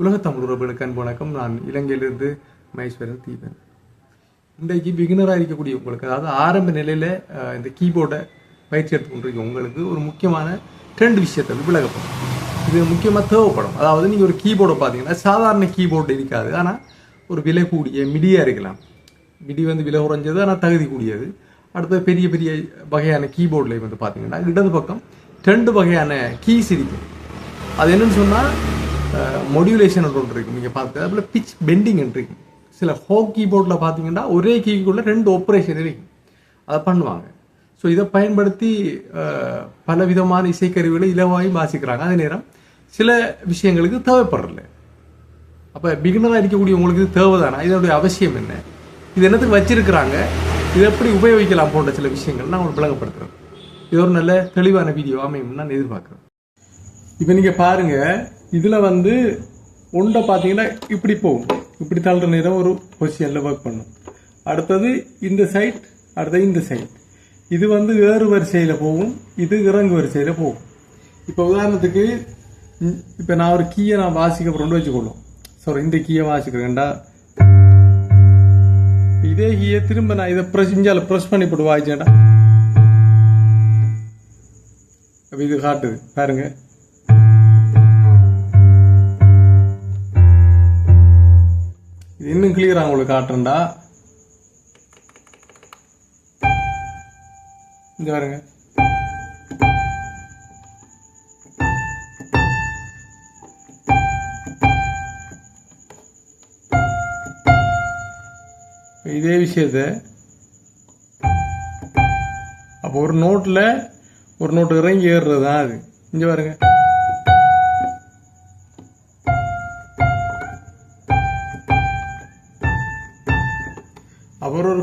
உலகத்தமிழ் உறவுகளுக்கு அன்பு வணக்கம். நான் இலங்கையிலிருந்து மகேஸ்வரன் தீபன். இன்றைக்கு பிகினராக இருக்கக்கூடிய உங்களுக்கு அதாவது ஆரம்ப நிலையில் இந்த கீபோர்டை பயிற்சி எடுத்துக்கொண்டிருக்க உங்களுக்கு ஒரு முக்கியமான ரெண்டு விஷயத்தை விளக்கப்படும் இது முக்கியமாக தேவைப்படும். அதாவது நீங்கள் ஒரு கீபோர்டை பார்த்தீங்கன்னா சாதாரண கீபோர்டு இருக்காது. ஆனால் ஒரு விலை கூடிய மிடியாக இருக்கலாம். மிடி வந்து விலை குறைஞ்சது ஆனால் தகுதி கூடியது. அடுத்து பெரிய பெரிய வகையான கீபோர்டில் வந்து பார்த்தீங்கன்னா இடது பக்கம் ரெண்டு வகையான கீஸ் இருக்கும் அது என்னன்னு சொன்னால் மொடியுலேஷன் ஒன்று இருக்கும் நீங்கள் பார்த்து அதில் பிச் பெண்டிங் இருக்கு. சில ஹோ கீபோர்டில் பார்த்தீங்கன்னா ஒரே கீக்குள்ளே ரெண்டு ஆப்ரேஷன் இருக்கும் அதை பண்ணுவாங்க. ஸோ இதை பயன்படுத்தி பல விதமான இசைக்கருவிகளை இலவாயும் வாசிக்கிறாங்க. அதே நேரம் சில விஷயங்களுக்கு தேவைப்படுறதில்ல. அப்போ பிகினராக இருக்கக்கூடிய உங்களுக்கு இது தேவைதானா? இதனுடைய அவசியம் என்ன? இது என்னத்துக்கு வச்சிருக்கிறாங்க? இதை எப்படி உபயோகிக்கலாம் போன்ற சில விஷயங்கள் நான் உங்களுக்கு விளங்கப்படுத்துகிறேன் இது ஒரு நல்ல தெளிவான வீடியோ அமையும் நான் எதிர்பார்க்குறேன். இப்போ நீங்கள் பாருங்கள் இதில் வந்து உண்டை பார்த்தீங்கன்னா இப்படி போகும். இப்படி தள்ளுற நேரம் ஒரு பொசிஷனில் ஒர்க் பண்ணும். அடுத்தது இந்த சைட் அடுத்தது இந்த சைட் இது வந்து வேறு வரிசையில் போகும். இது இறங்கு வரிசையில் போகும். இப்போ உதாரணத்துக்கு இப்போ நான் ஒரு கீயை நான் வாசிக்க கொண்டு வச்சுக்கொள்ளும் சாரி இந்த கீயை வாசிக்கிறேன்டா. இதே கீயை திரும்ப நான் இதை ப்ரெஸ் இஞ்சால ப்ரெஸ் பண்ணி போட்டு வாசிச்சேன்டா. இது காட்டுது. பாருங்க. இன்னும் கிளியரா உங்களுக்கு காட்டுறேன்டா. இந்த பாருங்க. இதே விஷயத்த அப்போ ஒரு நோட்டில் ஒரு நோட்டு இறங்கி ஏறுறது தான் அது. இங்கே பாருங்க.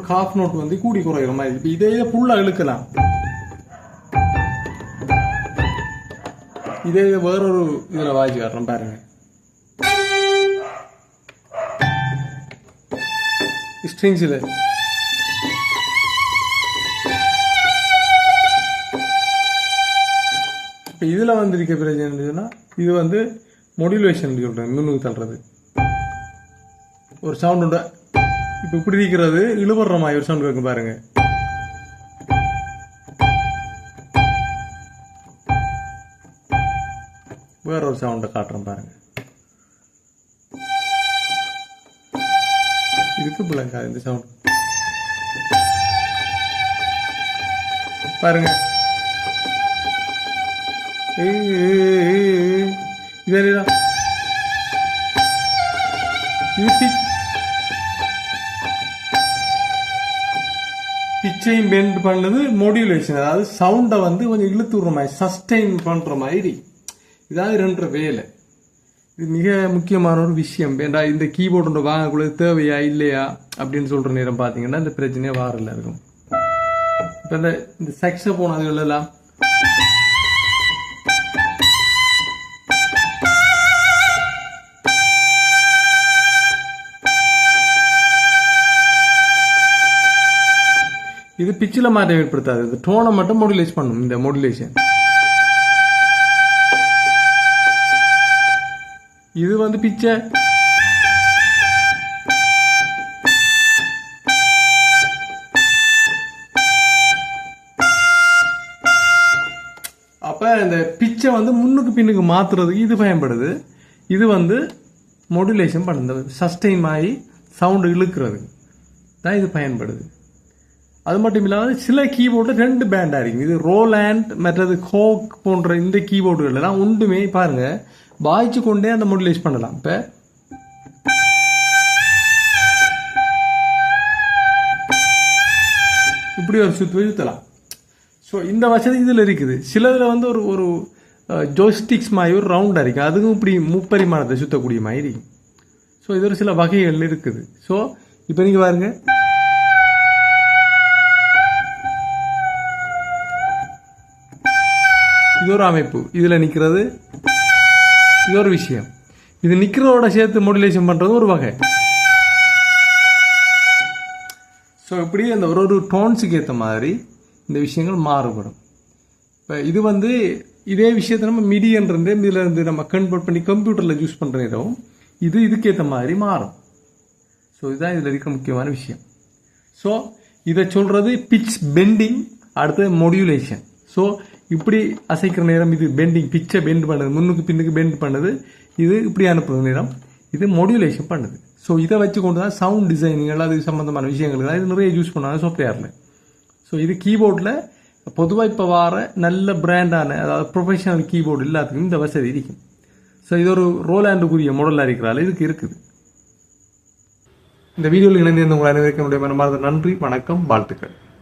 ஒரு காஃப் நோட் வந்து கூடி குறைகிற மாதிரி. இப்போ இதே இதை ஃபுல்லாக இழுக்கலாம். இதே இதை வேறொரு இதில் வாய்ச்சி காட்டுறேன் பாருங்க. ஸ்ட்ரிங்ஸில் இப்போ இதில் வந்திருக்க பிரச்சனை இருந்ததுன்னா இது வந்து மொடியுலேஷன் சொல்கிறேன் மின்னுக்கு தள்ளுறது. ஒரு சவுண்டோட இப்போ இப்படி இருக்கிறது இழுபடுற மாதிரி ஒரு சவுண்ட் கேட்கும் பாருங்க. வேற ஒரு சவுண்டை காட்டுறேன் பாருங்க. இதுக்கு பிள்ளைங்க இந்த சவுண்ட் பாருங்க. ஏய், இது பிச்சையும் பெண்ட் பண்ணது மோடியுலேஷன் அதாவது சவுண்டை வந்து கொஞ்சம் இழுத்து விடுற மாதிரி சஸ்டெயின் பண்ணுற மாதிரி. இதாவது ரெண்டு வேலை. இது மிக முக்கியமான ஒரு விஷயம். ஏண்டா இந்த கீபோர்டு வாங்கக்குள்ள தேவையா இல்லையா அப்படின்னு சொல்கிற நேரம் பார்த்தீங்கன்னா இந்த பிரச்சனையே வாரில் இருக்கும் இப்போ இந்த இந்த செக்ஸை போனதுகள் எல்லாம் இது பிச்சில் மாற்றம் ஏற்படுத்தாது. இது டோனை மட்டும் மோடுலேட் பண்ணும் இந்த மோடுலேஷன் இது வந்து பிச்சை. அப்போ இந்த பிச்சை வந்து முன்னுக்கு பின்னுக்கு மாற்றுறதுக்கு இது பயன்படுது. இது வந்து மொடுலேஷன் பண்ணுறது சஸ்டெயின் ஆகி சவுண்டு இழுக்கிறது தான் இது பயன்படுது. அது மட்டும் இல்லாமல் சில கீபோர்டில் ரெண்டு பேண்டாக இருக்கு இது ரோலாண்ட் மற்றது ஹோக் போன்ற இந்த கீபோர்டுகள் எல்லாம் ஒன்றுமே பாருங்க. வாய்ச்சு கொண்டே அந்த மொடுலேஷன் பண்ணலாம். இப்போ இப்படி ஒரு சுத்து சுத்தலாம் ஸோ இந்த வசதி இதில் இருக்குது. சிலதில் வந்து ஒரு ஒரு ஜோஸ்டிக்ஸ் மாதிரி ஒரு ரவுண்டாக இருக்குது அதுவும் இப்படி முப்பரிமாணத்தை சுத்தக்கூடிய மாதிரி ஸோ இது ஒரு சில வகைகள் இருக்குது. ஸோ இப்போ நீங்கள் பாருங்கள் இது ஒரு அமைப்பு. இதில் நிற்கிறது இது ஒரு விஷயம். இது நிற்கிறதோட சேர்த்து மோடிலேஷன் பண்ணுறது ஒரு வகை. ஸோ இப்படி அந்த ஒரு ஒரு டோன்ஸுக்கு ஏற்ற மாதிரி இந்த விஷயங்கள் மாறுபடும். இப்போ இது வந்து இதே விஷயத்தை நம்ம மிடியன்றே இதில் இருந்து நம்ம கன்வெர்ட் பண்ணி கம்ப்யூட்டரில் யூஸ் பண்ணுற நேரம் இது இதுக்கேற்ற மாதிரி மாறும். ஸோ இதுதான் இதில் இருக்க முக்கியமான விஷயம். ஸோ இதை சொல்கிறது பிச் பெண்டிங் அடுத்தது மொடியுலேஷன் ஸோ இப்படி அசைக்கிற நேரம் இது பெண்டிங் பிச்சை பெண்ட் பண்ணுது முன்னுக்கு பின்னுக்கு பெண்ட் பண்ணது இது இப்படி அனுப்புற நேரம் இது மொடியுலேஷன் பண்ணுது. ஸோ இதை வச்சு கொண்டு தான் சவுண்ட் டிசைனிங் அது சம்மந்தமான விஷயங்கள் தான் இது நிறைய யூஸ் பண்ணாங்க சாஃப்ட்வேரில் ஸோ இது கீபோர்டில் பொதுவாக இப்போ வர நல்ல பிராண்டான அதாவது ப்ரொஃபஷனல் கீபோர்டு எல்லாத்துக்கும் இந்த வசதி இருக்கும். ஸோ இது ஒரு ரோலாண்டுக்குரிய மாடலாக இருக்கிறால இதுக்கு இருக்குது. இந்த வீடியோவில் இணைந்திருந்த உங்கள் அனைவருக்கும் என்னுடைய மனமார்ந்த நன்றி வணக்கம் வாழ்த்துக்கள்.